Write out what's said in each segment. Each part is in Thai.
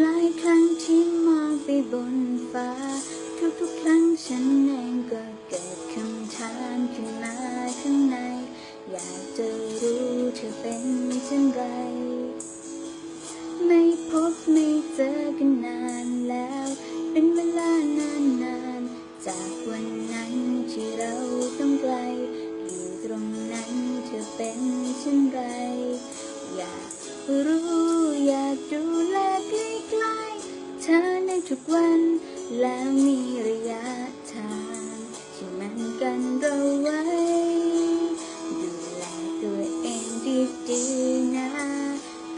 หลายครั้งที่มองไปบนฟ้า ทุกๆครั้งฉันเองก็เกิดคำถามขึ้นมาข้างใน อยากจะรู้เธอเป็นเช่นไร ไม่พบไม่เจอกันนานแล้ว เป็นเวลานานนานจากวันนั้นที่เราต้องไกล อยู่ตรงนั้นเธอเป็นเช่นไร อยากรู้อยากดูแลใกล้ๆ เธอในทุกวัน แล้วมีระยะทางที่มันกันเราไว้ ดูแลตัวเองดีๆนะ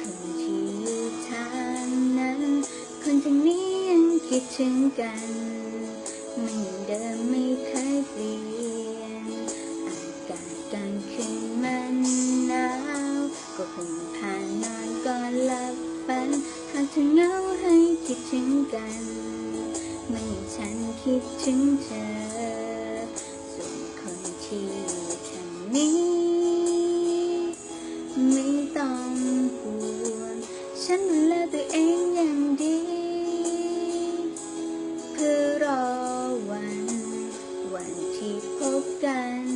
คนที่อยู่ทางนั้น คนทางนี้ยังคิดถึงกัน ไม่เหมือนเดิมไม่เคยเปลี่ยนาให้คิดถึงกัน ไม่ฉันคิดถึงเธอ ส่วนคนที่อยู่ทางนี้ ไม่ต้องห่วงฉันดูแลตัวเองอย่างดี เพื่อรอวัน วันที่พบกัน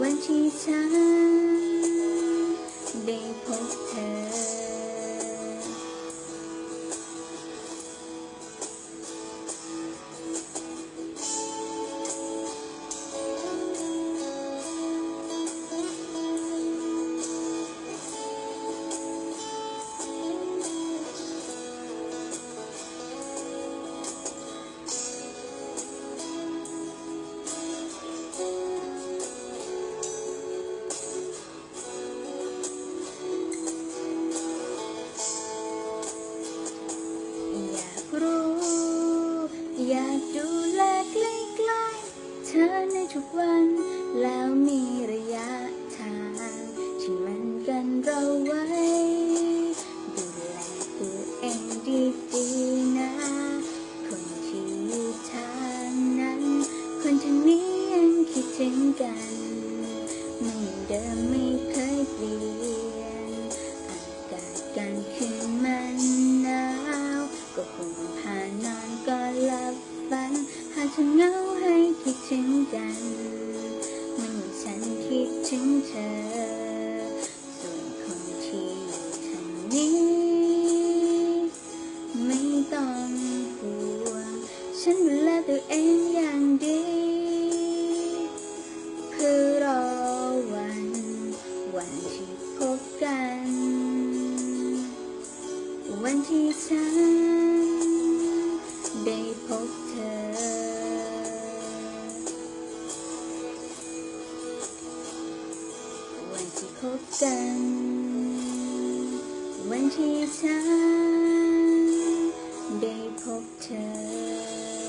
วันที่ฉัน ได้พบเธอากดูแลใกล้ๆเธอในทุกวัน แล้วมีระยะทางที่มันกันเราไว้ ดูแลตัวเองดีๆนะ คนที่อยู่ทางนั้น คนทางนี้ยังคิดถึงกัน ไม่เหมือนเดิมไม่เคยเปลี่ยน ถึงเธอ ส่วนคนที่อยู่ทางนี้ ไม่ต้องห่วง ฉันดูแลตัวเองอย่างดี เพื่อรอวัน วันที่พบกัน วันที่ฉันได้พบเธอ บกัน วันที่ฉันได้พบเธอ